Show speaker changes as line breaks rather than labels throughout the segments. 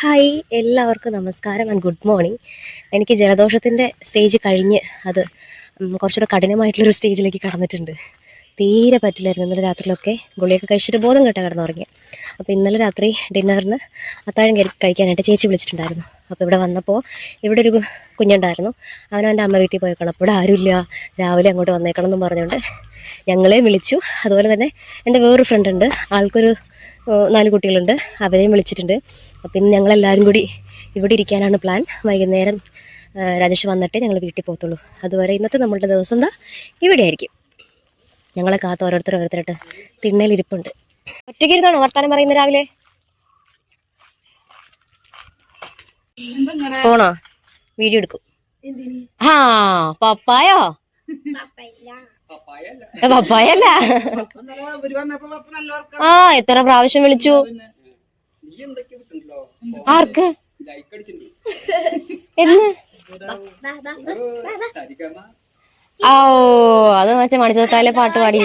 Hi എല്ലാവർക്കും നമസ്കാരം and good morning എനിക്ക് ജലദോഷത്തിന്റെ സ്റ്റേജ് കഴിഞ്ഞ് അത് കുറച്ചുകൂടെ കഠിനമായിട്ടുള്ളൊരു സ്റ്റേജിലേക്ക് കടന്നിട്ടുണ്ട്. തീരെ പറ്റില്ലായിരുന്നു. ഇന്നലെ രാത്രിയിലൊക്കെ ഗുളിയൊക്കെ കഴിച്ചിട്ട് ബോധം കെട്ട കിടന്നുറങ്ങി അപ്പോൾ ഇന്നലെ രാത്രി ഡിന്നറിന് അത്താഴം കയറി കഴിക്കാനായിട്ട് ചേച്ചി വിളിച്ചിട്ടുണ്ടായിരുന്നു. അപ്പോൾ ഇവിടെ വന്നപ്പോൾ ഇവിടെ ഒരു കുഞ്ഞുണ്ടായിരുന്നു. അവൻ അവന്റെ അമ്മ വീട്ടിൽ പോയേക്കണം. അപ്പോൾ ഇവിടെ ആരുമില്ല. രാവിലെ അങ്ങോട്ട് വന്നേക്കണം എന്ന് പറഞ്ഞുകൊണ്ട് ഞങ്ങളെയും വിളിച്ചു. അതുപോലെ തന്നെ എന്റെ വേറൊരു ഫ്രണ്ട് ഉണ്ട്. ആൾക്കൊരു നാല് കുട്ടികളുണ്ട്. അവരെയും വിളിച്ചിട്ടുണ്ട്. അപ്പം ഇന്ന് ഞങ്ങളെല്ലാവരും കൂടി ഇവിടെ ഇരിക്കാനാണ് പ്ലാൻ വൈകുന്നേരം രാജേഷ് വന്നിട്ടേ ഞങ്ങൾ വീട്ടിൽ പോകത്തുള്ളൂ. അതുവരെ ഇന്നത്തെ നമ്മളുടെ ദിവസം എന്താ ഇവിടെ ആയിരിക്കും ഞങ്ങളെ കാത്ത് ഓരോരുത്തർ ഓരോരുത്തരായിട്ട് തിണ്ണയിലിരിപ്പുണ്ട്. ഒറ്റയ്ക്ക് ഇരുന്നാണോ വർത്താനം പറയുന്നത് രാവിലെ? ഫോണോ? വീഡിയോ എടുക്കും. ആ പപ്പായോ? പപ്പായല്ല ആ എത്ര പ്രാവശ്യം വിളിച്ചു? ആർക്ക്? എന്ന്? ഓ അത് മറ്റേ മണിച്ചത്താലെ പാട്ട് പാടി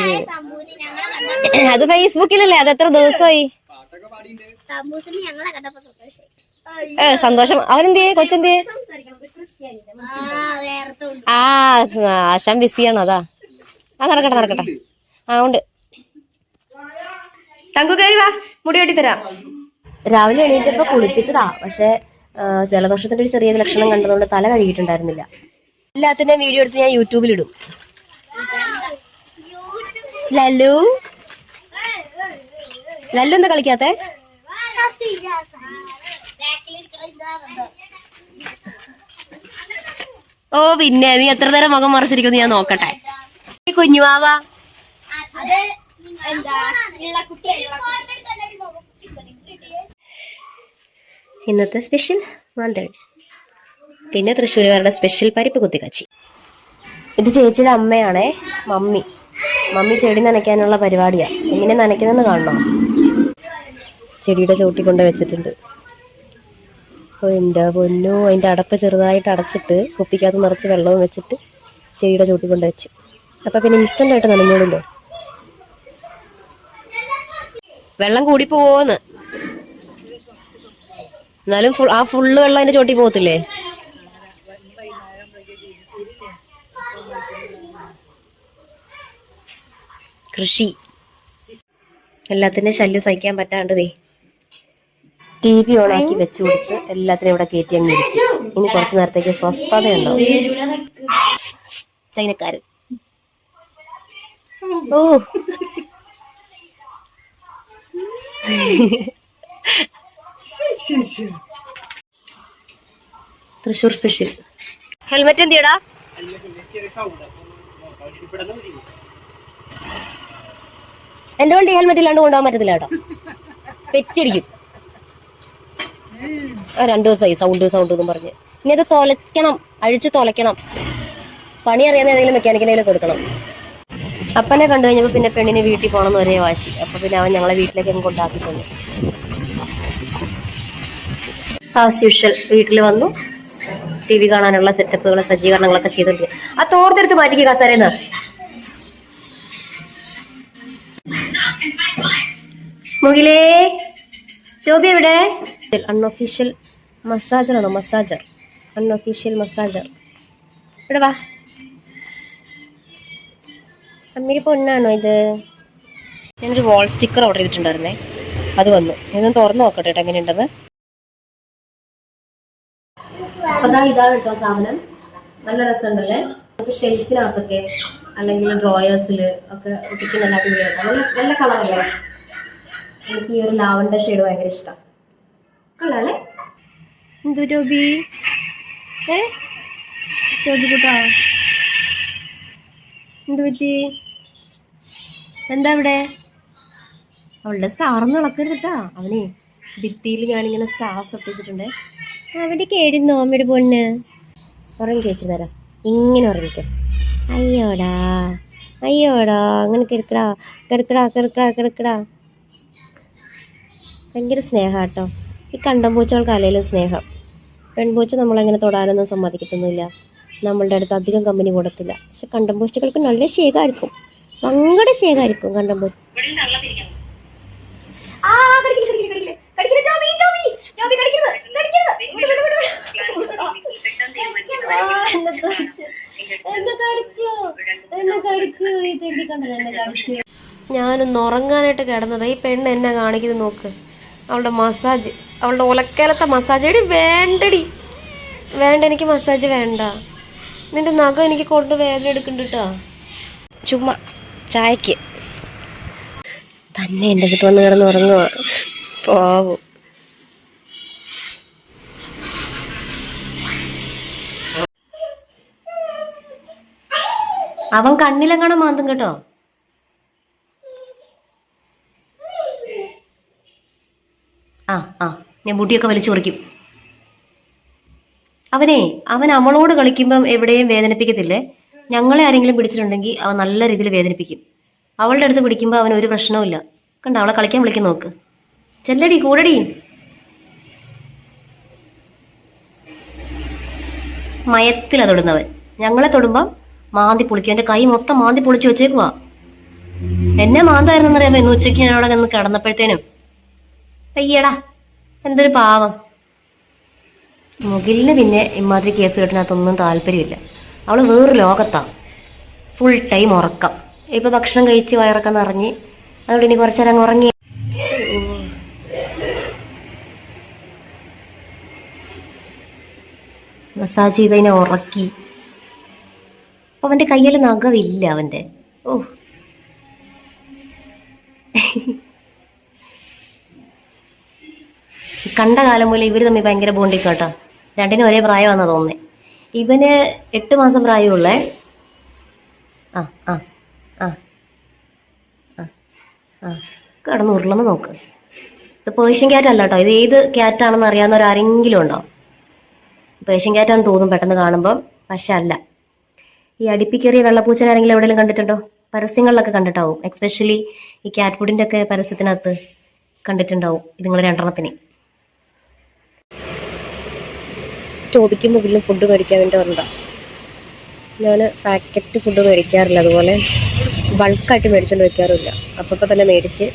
അത് ഫേസ്ബുക്കിലല്ലേ? അത് എത്ര ദിവസമായി. ഏ സന്തോഷം. അവനെന്തേ കൊച്ചെന്തേ?
ആ, വേറത്തെ ഉണ്ട്.
ആ ആശാൻ ബിസിയാണ് അതാ. ആ നടക്കട്ടെ നടക്കട്ടെ. ആ ഉണ്ട്. തങ്കു കയറി വാ. മുടി വെട്ടി തരാം. രാവിലെ എണീറ്റപ്പോ കുളിപ്പിച്ചതാ. പക്ഷെ ജലദോഷത്തിന്റെ ഒരു ചെറിയ ലക്ഷണം കണ്ടതുകൊണ്ട് തല കഴുകിയിട്ടുണ്ടായിരുന്നില്ല. എല്ലാത്തിന്റെയും വീഡിയോ എടുത്ത് ഞാൻ യൂട്യൂബിൽ ഇടും. ലല്ലു? ലല്ലു എന്താ കളിക്കാത്തെ. ഓ പിന്നെ നീ എത്ര നേരം മുഖം മറച്ചിരിക്കുന്നു ഞാൻ നോക്കട്ടെ. കുഞ്ഞുമാവ
എന്താ.
ഇന്നത്തെ സ്പെഷ്യൽ മാന്തൾ പിന്നെ തൃശ്ശൂരുകാരുടെ സ്പെഷ്യൽ പരിപ്പ് കുത്തിക്കച്ചി. ഇത് ചേച്ചിയുടെ അമ്മയാണേ മമ്മി. മമ്മി ചെടി നനയ്ക്കാനുള്ള പരിപാടിയാ. എങ്ങനെ നനയ്ക്കുന്നതെന്ന് കാണണം. ചെടിയുടെ ചോട്ടി കൊണ്ട് വെച്ചിട്ടുണ്ട്. അപ്പോൾ എന്റെ പൊന്നു. അതിന്റെ അടപ്പ് ചെറുതായിട്ട് അടച്ചിട്ട് കുപ്പിക്കകത്ത് നിറച്ച് വെള്ളവും വെച്ചിട്ട് ചെടിയുടെ ചോട്ടി കൊണ്ട് വെച്ചു. അപ്പം പിന്നെ ഇൻസ്റ്റന്റ് ആയിട്ട് നനഞ്ഞോളൂല്ലോ വെള്ളം കൂടി പോവോന്ന്. എന്നാലും ഫുൾ ആ ഫുള്ള് വെള്ളം അതിന്റെ ചോട്ടി പോകത്തില്ലേ? കൃഷി. എല്ലാത്തിന്റെ ശല്യം സഹിക്കാൻ പറ്റാണ്ട് ദേ. ടി വി ഓണാക്കി വെച്ചു കൊടുത്ത് എല്ലാത്തിനും ഇവിടെ കയറ്റി അങ്ങ് ഇരിക്കും ഇനി കുറച്ചു നേരത്തേക്ക് സ്വസ്ഥതയുണ്ടാവും. ചൈനക്കാര്. ഓ. തൃശ്ശൂർ സ്പെഷ്യൽ. ഹെൽമെറ്റ് എന്തിയടാ? എന്റെ വണ്ടി ഹെൽമെറ്റ് ഇല്ലാണ്ട് കൊണ്ടുപോകാൻ പറ്റത്തില്ല കേട്ടോ പെറ്റടിക്കും രണ്ടു ദിവസമായി. സൗണ്ട് സൗണ്ട് എന്നും പറഞ്ഞ്. ഇനി അത് തൊലയ്ക്കണം. അഴിച്ചു തൊലയ്ക്കണം. പണി അറിയാൻ ഏതെങ്കിലും മെക്കാനിക്കിനെങ്കിലും കൊടുക്കണം അപ്പനെ കണ്ടു കഴിഞ്ഞപ്പോൾ പിന്നെ പെണ്ണിനെ വീട്ടിൽ പോകണം ഒരേ വാശി. അപ്പൊ പിന്നെ അവൻ ഞങ്ങളെ വീട്ടിലേക്ക് അങ്ങ് തന്നു ആസ് യൂഷ്വൽ വീട്ടിൽ വന്നു. ടി വി കാണാനുള്ള സെറ്റപ്പുകൾ സജ്ജീകരണങ്ങളൊക്കെ ചെയ്തിട്ടുണ്ട് ആ തോർത്തെടുത്ത് മാറ്റിക്കുക കസേരന്ന്. മുകിലേ ജോബി എവിടെ? അൺഒഫീഷ്യൽ മസാജർ ആണോ? മസാജർ അൺഒഫീഷ്യൽ മസാജർ ഇവിടെ വാ. അമ്മയുടെ പൊന്നാണോ ഇത്? ഞാനൊരു വാൾ സ്റ്റിക്കർ ഓർഡർ ചെയ്തിട്ടുണ്ടായിരുന്നേ. അത് വന്നു. ഇതൊന്ന് തുറന്നു നോക്കട്ടെ എങ്ങനെ എങ്ങനെയുണ്ടെന്ന്. അപ്പൊ ഇതാ ഇതാണ് കേട്ടോ സാധനം. നല്ല രസമുണ്ടല്ലേ? നമുക്ക് ഷെൽഫിനകത്തൊക്കെ അല്ലെങ്കിൽ ഡ്രോയേഴ്സിൽ ഒക്കെ ഒട്ടിക്കുന്ന നല്ല അടിപൊളിയായിട്ട്. നല്ല നല്ല കളറല്ലേ എനിക്ക് ഈ ഒരു ലാവണ്ടർ ഷെയ്ഡ് ഭയങ്കര ഇഷ്ടം. കൊള്ളാല്ലേ? എന്തു ടോബി? ഏ? ടോബി കൂട്ടാ. എന്തു പറ്റി? എന്താ അവിടെ? അവളുടെ സ്റ്റാറൊന്നും ഇളക്കരുത് കേട്ടാ അവനെ ഭിത്തിയിൽ ഞാനിങ്ങനെ സ്റ്റാർസ് ഒട്ടിച്ചിട്ടുണ്ട്. അവിടെ കേടുന്നോ അമ്മയുടെ പൊണ്ണ് ഉറങ്ങി ചോദിച്ചു തരാം. ഇങ്ങനെ ഉറങ്ങിക്കാം. അയ്യോടാ അയ്യോടാ. അങ്ങനെ കിടക്കടാ കിടക്കടാ കിടക്കടാ കിടക്കടാ. ഭയങ്കര സ്നേഹം കേട്ടോ ഈ കണ്ടംപൂച്ചകൾക്ക് അലയിലും സ്നേഹം. പെൺപൂച്ച നമ്മളങ്ങനെ തൊടാനൊന്നും സമ്മതിക്കത്തൊന്നുമില്ല. നമ്മളുടെ അടുത്ത് അധികം കമ്പനി കൊടുത്തില്ല. പക്ഷെ കണ്ടം കണ്ടംപൂച്ചകൾക്ക് നല്ല ശേഖമായിരിക്കും ഭയങ്കര ശേഖരിക്കും കണ്ടപ്പോ. ഞാനൊന്ന് ഉറങ്ങാനായിട്ട് കിടന്നത്. ഈ പെണ്ണ് എന്നെ കാണിക്കുന്നത് നോക്ക്. അവളുടെ മസാജ്. അവളുടെ ഉലക്കാലത്തെ മസാജ്. എടി വേണ്ടടി. വേണ്ട എനിക്ക് മസാജ് വേണ്ട. നിന്റെ നഖം എനിക്ക് കൊണ്ട് വേദന എടുക്കണ്ട ചുമ്മാ. ചായക്ക്. തന്നെ എന്റെ അടുത്ത് വന്ന് കിടന്ന് ഉറങ്ങുക പോവും. അവൻ കണ്ണിലെങ്ങാണം മാന്തും കേട്ടോ. ആ ആ ഞാൻ മുടിയൊക്കെ വലിച്ചു പറിക്കും അവനെ അവൻ അവളോട് കളിക്കുമ്പം എവിടെയും വേദനിപ്പിക്കത്തില്ലേ? ഞങ്ങളെ ആരെങ്കിലും പിടിച്ചിട്ടുണ്ടെങ്കിൽ അവൻ നല്ല രീതിയിൽ വേദനിപ്പിക്കും. അവളുടെ അടുത്ത് പിടിക്കുമ്പോൾ അവന് ഒരു പ്രശ്നവുമില്ല കണ്ട അവളെ കളിക്കാൻ വിളിക്കും നോക്ക്. ചെല്ലടി കൂടടി. മയത്തിൽ തൊടുന്നവൻ ഞങ്ങളെ തൊടുമ്പം മാന്തി പൊളിക്കും. എന്റെ കൈ മൊത്തം മാന്തി പൊളിച്ചു വെച്ചേക്കുവാ. എന്നെ മാന്തായിരുന്നെന്ന് അറിയാമോ? ഇന്ന് ഉച്ചയ്ക്ക് ഞാൻ അവിടെ നിന്ന് കിടന്നപ്പോഴത്തേനും. അയ്യടാ എന്തൊരു പാവം. മുകിലിന് പിന്നെ ഇമാതിരി കേസ് കെട്ടിനകത്തൊന്നും താല്പര്യമില്ല. അവൾ വേറൊരു ലോകത്താണ് ഫുൾ ടൈം ഉറക്കം. ഇപ്പൊ ഭക്ഷണം കഴിച്ച് വയറൊക്കെ നിറഞ്ഞ് അതുകൊണ്ട് ഇനി കുറച്ചു നേരം ഉറങ്ങി. മസാജ് ചെയ്തതിനെ ഉറക്കി. അവന്റെ കയ്യിൽ നഖമില്ല അവന്റെ. ഓ. കണ്ട കാലം പോലെ ഇവർ തമ്മിൽ ഭയങ്കര ബോണ്ടിക്കാട്ടോ രണ്ടിനും ഒരേ പ്രായമാണെന്ന് തോന്നുന്നേ. ഇവന് എട്ട് മാസം പ്രായമുള്ളേ. ആ ആ ആ ആ കിടന്ന് ഉരുളന്ന് നോക്ക്. ഇത് പേർഷ്യൻ ക്യാറ്റ് അല്ല കേട്ടോ ഇത് ഏത് ക്യാറ്റാണെന്ന് അറിയാവുന്ന ഒരാരെങ്കിലും ഉണ്ടോ? പേർഷ്യൻ ക്യാറ്റാന്ന് തോന്നും പെട്ടെന്ന് കാണുമ്പം പക്ഷെ അല്ല. ഈ അടുപ്പിക്കേറിയ വെള്ളപ്പൂച്ചനെ ആരെങ്കിലും എവിടെയെങ്കിലും കണ്ടിട്ടുണ്ടോ? പരസ്യങ്ങളിലൊക്കെ കണ്ടിട്ടാവും. എക്സ്പെഷ്യലി ഈ ക്യാറ്റ് ഫുഡിന്റെ ഒക്കെ പരസ്യത്തിനകത്ത് കണ്ടിട്ടുണ്ടാവും. ഇതുങ്ങൾ രണ്ടെണ്ണത്തിന്. ടോബിക്ക് പിന്നെ ഫുഡ് മേടിക്കാൻ വേണ്ടി വന്നതാണ് ഞാൻ പാക്കറ്റ് ഫുഡ് മേടിക്കാറില്ല അതുപോലെ ബൾക്കായിട്ട് മേടിച്ചുകൊണ്ട് വെക്കാറില്ല അപ്പോൾ തന്നെ മേടിച്ച്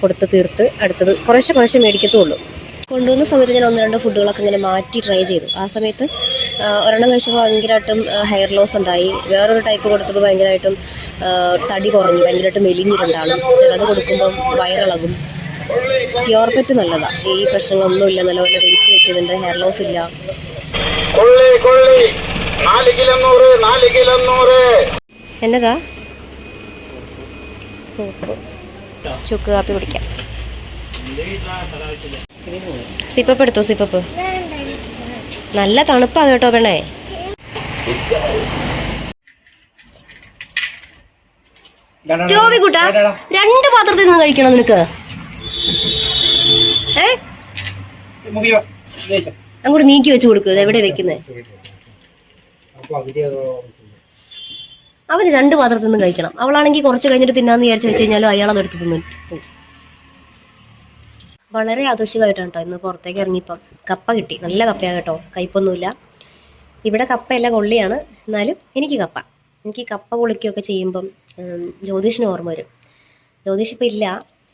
കൊടുത്ത് തീർത്ത് അടുത്തത് കുറേശ്ശെ കുറേശ്ശെ മേടിക്കത്തുള്ളൂ. കൊണ്ടുവന്ന സമയത്ത് ഞാൻ ഒന്ന് രണ്ട് ഫുഡുകളൊക്കെ ഇങ്ങനെ മാറ്റി ട്രൈ ചെയ്തു. ആ സമയത്ത് ഒരെണ്ണം കഴിച്ചപ്പോൾ ഭയങ്കരമായിട്ടും ഹെയർ ലോസ് ഉണ്ടായി. വേറൊരു ടൈപ്പ് കൊടുത്തപ്പോൾ ഭയങ്കരമായിട്ടും തടി കുറഞ്ഞു ഭയങ്കരമായിട്ട് മെലിഞ്ഞിട്ടുണ്ടാണ് ചിലത് കൊടുക്കുമ്പം വയറിളകും. പ്യോർപെറ്റ് നല്ലതാണ് ഈ പ്രശ്നങ്ങളൊന്നുമില്ല. നല്ലപോലെ വെയിറ്റ് വെക്കുന്നുണ്ട്. ഹെയർ ലോസ് ഇല്ല.
കൊള്ളി കൊള്ളി. നാല് കിലോ നൂറ് നാല് കിലോ നൂറ്.
എന്നതാ? സൂപ്പ്. ചുക്ക് കാപ്പി കുടിക്കാം. സിപ്പപ്പ് എടുത്തോ സിപ്പപ്പ്? നല്ല തണുപ്പാ കേട്ടോ പെണ്ണേ. ജോബി കൂട്ടാ രണ്ട് പാത്രത്തിൽ നിന്ന് കഴിക്കണം നിനക്ക്? ഏ? അങ്ങോട്ട് നീക്കി വെച്ച് കൊടുക്കുക എവിടെ വെക്കുന്നേ? അവർ രണ്ട് പാത്രത്തിൽ നിന്ന് കഴിക്കണം. അവളാണെങ്കിൽ കുറച്ച് കഴിഞ്ഞിട്ട് തിന്നാന്ന് വിചാരിച്ചു വെച്ച് കഴിഞ്ഞാലും അയാളത് എടുത്ത് തിന്നു. വളരെ ആദർശികമായിട്ടാണ് കേട്ടോ ഇന്ന് പുറത്തേക്ക് ഇറങ്ങിയപ്പം. കപ്പ കിട്ടി. നല്ല കപ്പയാണ് കേട്ടോ. കയ്പൊന്നുമില്ല. ഇവിടെ കപ്പയല്ല കൊള്ളിയാണ്. എന്നാലും എനിക്ക് കപ്പ. എനിക്ക് കപ്പ പൊളിക്കുകയൊക്കെ ചെയ്യുമ്പം ജ്യോതിഷിന് ഓർമ്മ വരും. ജ്യോതിഷ് ഇപ്പം ഇല്ല.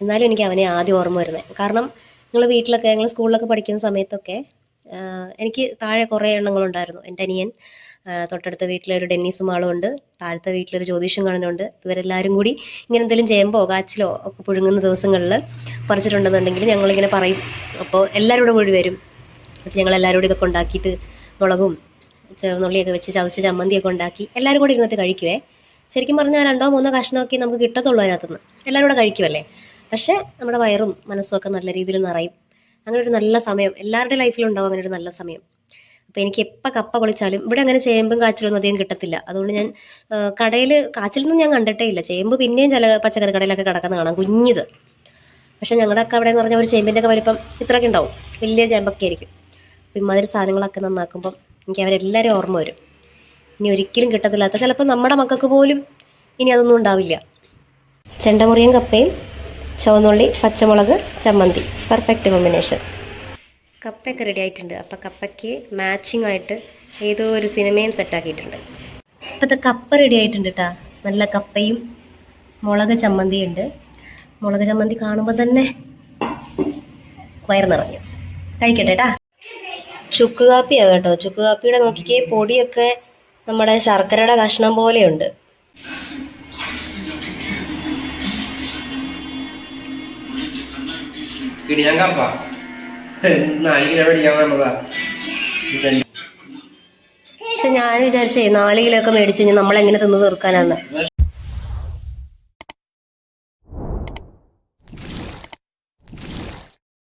എന്നാലും എനിക്ക് അവനെ ആദ്യം ഓർമ്മ വരുന്നത് കാരണം നിങ്ങൾ വീട്ടിലൊക്കെ ഞങ്ങൾ സ്കൂളിലൊക്കെ പഠിക്കുന്ന സമയത്തൊക്കെ എനിക്ക് താഴെ കുറേ എണ്ണങ്ങളുണ്ടായിരുന്നു എന്റെ അനിയൻ തൊട്ടടുത്ത വീട്ടിലൊരു ഡെന്നീസും ആളും ഉണ്ട്. താഴത്തെ വീട്ടിലൊരു ജ്യോതിഷം കാണുന്നുണ്ട്. ഇവരെല്ലാവരും കൂടി ഇങ്ങനെ എന്തെങ്കിലും ചേമ്പോ കാച്ചിലോ ഒക്കെ പുഴുങ്ങുന്ന ദിവസങ്ങളിൽ പറിച്ചിട്ടുണ്ടെന്നുണ്ടെങ്കിൽ ഞങ്ങളിങ്ങനെ പറയും. അപ്പോൾ എല്ലാവരും കൂടെ കൂടി വരും. എന്നിട്ട് ഞങ്ങൾ എല്ലാവരും കൂടി ഇതൊക്കെ ഉണ്ടാക്കിയിട്ട് മുളകും ചെറുന്നുള്ളിയൊക്കെ വെച്ച് ചതച്ച് ചമ്മന്തിയൊക്കെ ഉണ്ടാക്കി എല്ലാവരും കൂടി ഇരുന്നിട്ട് കഴിക്കുവേ. ശരിക്കും പറഞ്ഞാൽ രണ്ടോ മൂന്നോ കഷ്ണമൊക്കെ നമുക്ക് കിട്ടത്തുള്ളൂ അതിനകത്തുനിന്ന്. എല്ലാവരും കൂടെ കഴിക്കുമല്ലേ പക്ഷേ നമ്മുടെ വയറും മനസ്സും ഒക്കെ നല്ല രീതിയിൽ നിറയും. അങ്ങനെ ഒരു നല്ല സമയം. എല്ലാവരുടെ ലൈഫിലും ഉണ്ടാവും അങ്ങനെ ഒരു നല്ല സമയം. അപ്പോൾ എനിക്ക് എപ്പോൾ കപ്പ പൊളിച്ചാലും ഇവിടെ അങ്ങനെ ചേമ്പും കാച്ചിലൊന്നും അധികം കിട്ടത്തില്ല. അതുകൊണ്ട് ഞാൻ കടയിൽ കാച്ചിലൊന്നും ഞാൻ കണ്ടിട്ടേ ഇല്ല. ചേമ്പ് പിന്നെയും ചില പച്ചക്കറി കടയിലൊക്കെ കിടക്കുന്ന കാണാം കുഞ്ഞിത്. പക്ഷെ ഞങ്ങളുടെ ഒക്കെ അവിടെ എന്ന് പറഞ്ഞാൽ ഒരു ചേമ്പിന്റെ ഒക്കെ വലിപ്പം ഇത്രയൊക്കെ ഉണ്ടാവും. വലിയ ചേമ്പൊക്കെ ആയിരിക്കും. അപ്പം ഇമാതിരി സാധനങ്ങളൊക്കെ നന്നാക്കുമ്പം എനിക്ക് അവരെല്ലാവരും ഓർമ്മ വരും. ഇനി ഒരിക്കലും കിട്ടത്തില്ലാത്ത ചിലപ്പോൾ നമ്മുടെ മക്കൾക്ക് പോലും ഇനി അതൊന്നും ഉണ്ടാവില്ല. ചെണ്ടമുറിയും കപ്പയും ചുവന്നുള്ളി പച്ചമുളക് ചമ്മന്തി. പെർഫെക്റ്റ് കോമ്പിനേഷൻ കപ്പയൊക്കെ റെഡി ആയിട്ടുണ്ട്. അപ്പം കപ്പയ്ക്ക് മാച്ചിങ് ആയിട്ട് ഏതോ ഒരു സിനിമയും സെറ്റാക്കിയിട്ടുണ്ട് ഇപ്പോഴത്തെ കപ്പ റെഡി ആയിട്ടുണ്ട് കേട്ടാ നല്ല കപ്പയും മുളക് ചമ്മന്തിയും ഉണ്ട്. മുളക് ചമ്മന്തി കാണുമ്പോൾ തന്നെ വയറ് നിറഞ്ഞു. കഴിക്കട്ടെ കേട്ടാ ചുക്ക് കാപ്പിയാ കേട്ടോ. ചുക്ക് കാപ്പിയുടെ നോക്കിക്കേ പൊടിയൊക്കെ നമ്മുടെ ശർക്കരയുടെ കഷ്ണം പോലെയുണ്ട്
പിടിയാൻ കപ്പ നായിക പിടിക്കാൻ വന്നതാ?
പക്ഷെ ഞാൻ വിചാരിച്ചേ നാല് കിലോ ഒക്കെ മേടിച്ച് കഴിഞ്ഞാൽ നമ്മൾ എങ്ങനെ തിന്ന് തീർക്കാനാന്ന്.